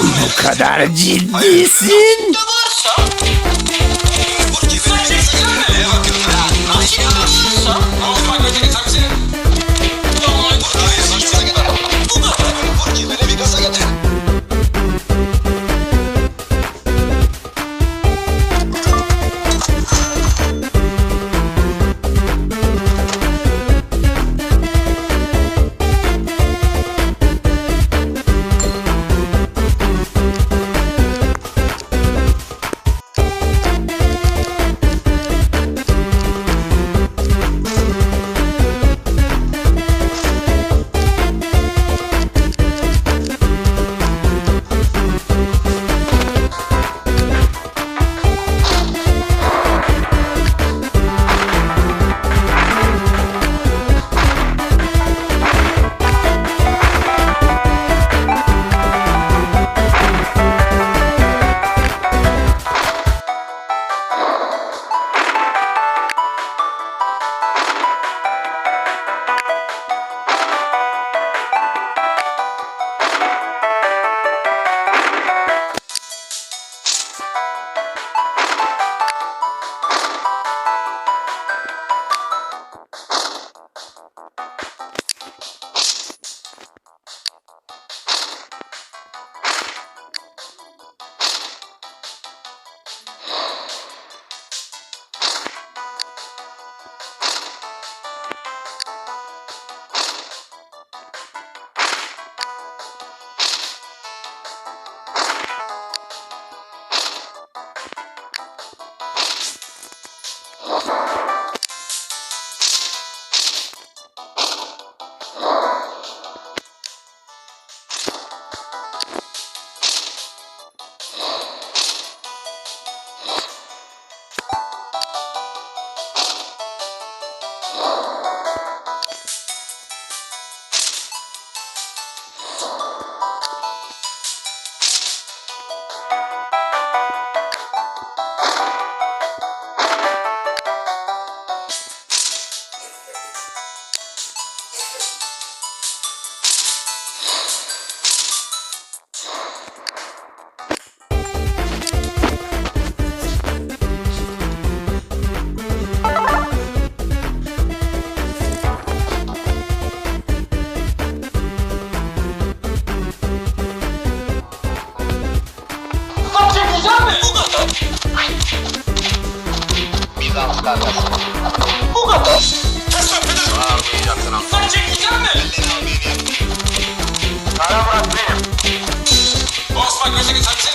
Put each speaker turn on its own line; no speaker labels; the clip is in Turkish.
Bu kadar ciddisin?
Bu kadar. Kes öpüdür.
Bağırmayacaksın ama.
Sen çekecek mi?
Kara Murat benim.
Osman gözünü taksın.